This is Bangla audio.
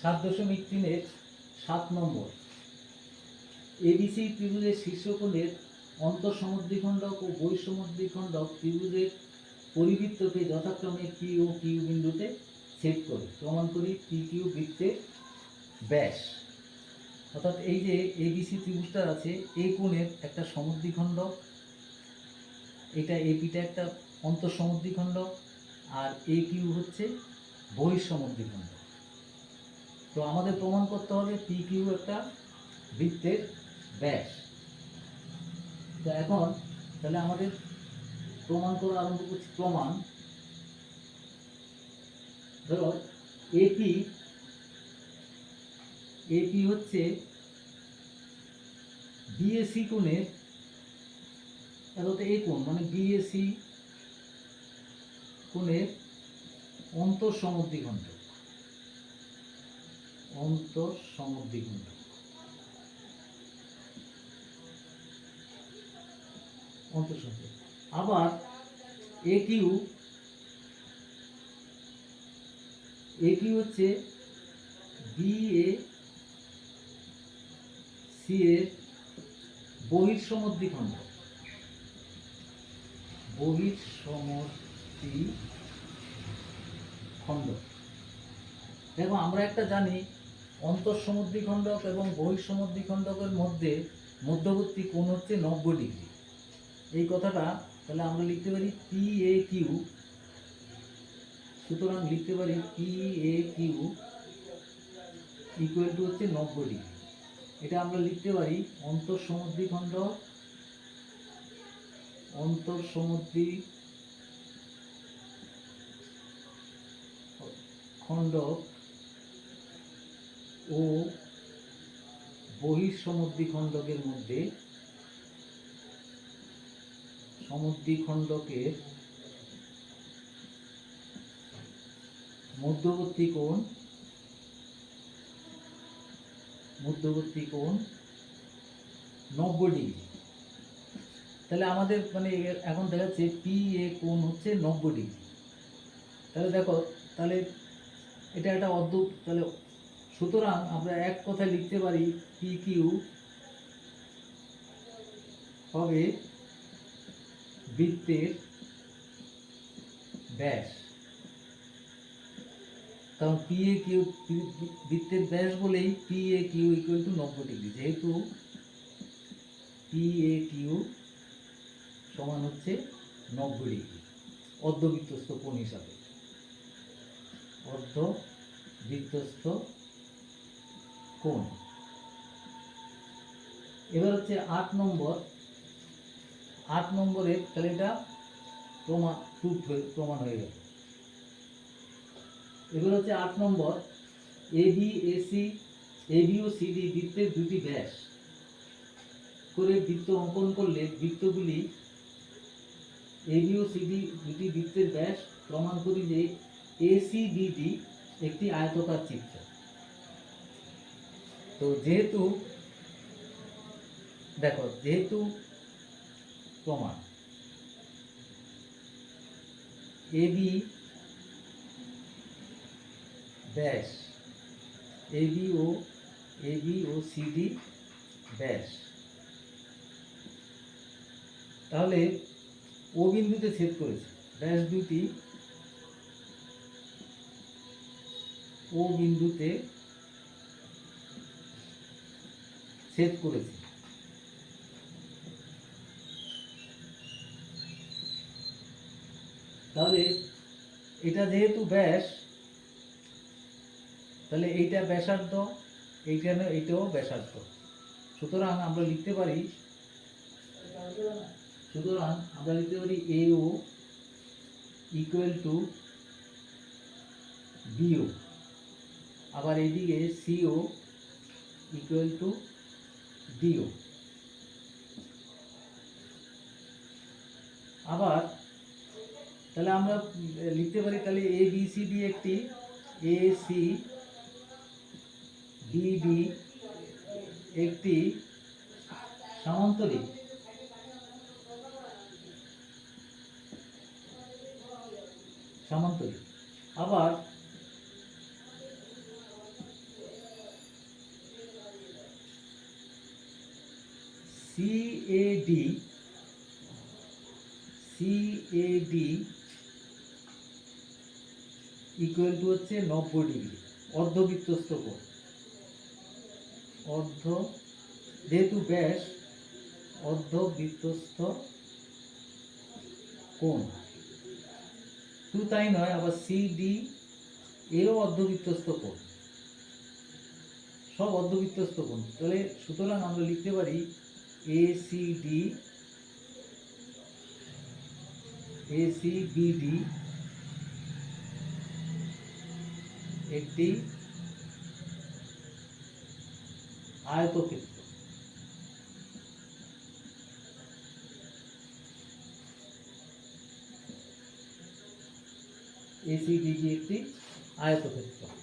সাত দশমিক তিনের সাত নম্বর। এবিসি ত্রিভুজের শীর্ষকোণের অন্তঃসমদ্বিখণ্ডক ও বৈসমদ্বিখণ্ডক ত্রিভুজের পরিবৃত্তকে যথাক্রমে পি ও কিউ বিন্দুতে ছেদ করে। প্রমাণ করি পি কিউ বৃত্তের ব্যাস। অর্থাৎ এই যে এবিসি ত্রিভুজটা আছে এই কোণের একটা সমদ্বিখণ্ডক এটা এপিটা একটা অন্তঃসমদ্বিখণ্ডক আর এ কিউ হচ্ছে বহিঃসমদ্বিখণ্ডক তো আমাদের প্রমাণ করতে হবে পি কিউ একটা বৃত্তের ব্যাস। তো এখন তাহলে আমাদের প্রমাণ করা আরম্ভ করছি, প্রমাণ। ধরো এপি এপি হচ্ছে বিএসি কোণের অর্থাৎ এই কোণ মানে বিএসি কোণের অন্তঃসমদ্বিখণ্ড অন্তঃসমদ্বিখণ্ড অন্তঃসমদ্বি আবার এ কিউ এ কিউ হচ্ছে বি এ সি এর বহিঃসমদ্বিখণ্ড। বহিঃসমদ্বি খণ্ড দেখো, আমরা একটা জানি অন্তঃসমদ্বিখণ্ডক এবং বহিঃসমদ্বিখণ্ডকের মধ্যে মধ্যবর্তী কোণ হচ্ছে নব্বই ডিগ্রি। এই কথাটা তাহলে আমরা লিখতে পারি পি এ কিউ সুতরাং লিখতে পারি P A Q equal to হচ্ছে নব্বই ডিগ্রি। এটা আমরা লিখতে পারি অন্তঃসমদ্বিখণ্ড অন্তঃসমদ্বি খণ্ডক ও বহিঃসমদ্বিখণ্ডকের মধ্যে সমদ্বিখণ্ডকের মধ্যবর্তী কোণ মধ্যবর্তী কোণ নব্বই ডিগ্রি। তাহলে আমাদের মানে এখন দেখা যাচ্ছে পি এ কোণ হচ্ছে নব্বই ডিগ্রি। তাহলে দেখো, তাহলে এটা একটা অদ্ভুত, তাহলে সুতরাং আমরা এক কথায় লিখতে পারি পি কিউ হবে বৃত্তের ব্যাস। কারণ পি এ কিউ বৃত্তের ব্যাস বলেই P A Q equal to নব্বই ডিগ্রি যেহেতু পি এ কিউ সমান হচ্ছে নব্বই ডিগ্রি অর্ধবৃত্তস্থ কোণ হিসাবে। অর্ধবৃত্তস্থ কোণ? এবার হচ্ছে আট নম্বর। আট নম্বরে তাহলে এটা প্রমাণ প্রুফ হয়ে, প্রমাণ হয়ে গেল। এবার হচ্ছে আট নম্বর। এবি এসি এবি ও সিডি বৃত্তের দুটি ব্যাস করে বৃত্ত অঙ্কন করলে বৃত্তগুলি এবি ও সিডি দুটি বৃত্তের ব্যাস প্রমাণ করি যে এসিডিডি একটি আয়তকার চিত্র। তো যেহেতু, দেখো, যেহেতু প্রমাণ এবি ব্যাস এবি ও এবি ও সিডি ব্যাস। তাহলে ও বিন্দুতে ছেদ করেছে, ব্যাস দুটি, ও বিন্দুতে ছেদ করেছে। তাহলে এটা যেহেতু ব্যাস, তাহলে এইটা ব্যাসার্ধ, এইটা এইটাও ব্যাসার্ধ। সুতরাং আমরা লিখতে পারি, সুতরাং আমরা লিখতে পারি A O equal to BO আবার এইদিকে সিও ইকুয়াল টু ডিও আবার, তাহলে আমরা লিখতে পারি তাহলে এ বি সি ডি একটি এ সি ডিডি একটি সামান্তরিক। সামান্তরিক। আবার C A D C A D equal to হচ্ছে নব্বই ডিগ্রি অর্ধবৃত্তস্থ কোণ। অর্ধ, যেহেতু ব্যাস, অর্ধবৃত্তস্থ কোণ। শুধু তাই নয়, আবার সি ডি এও অর্ধবৃত্তস্থ কোণ। সব অর্ধবৃত্তস্থ কোণ। তাহলে সুতরাং আমরা লিখতে পারি A C D A C BD একটি আয়তক্ষেত্র এসিডিজি একটি আয়তক্ষেত্র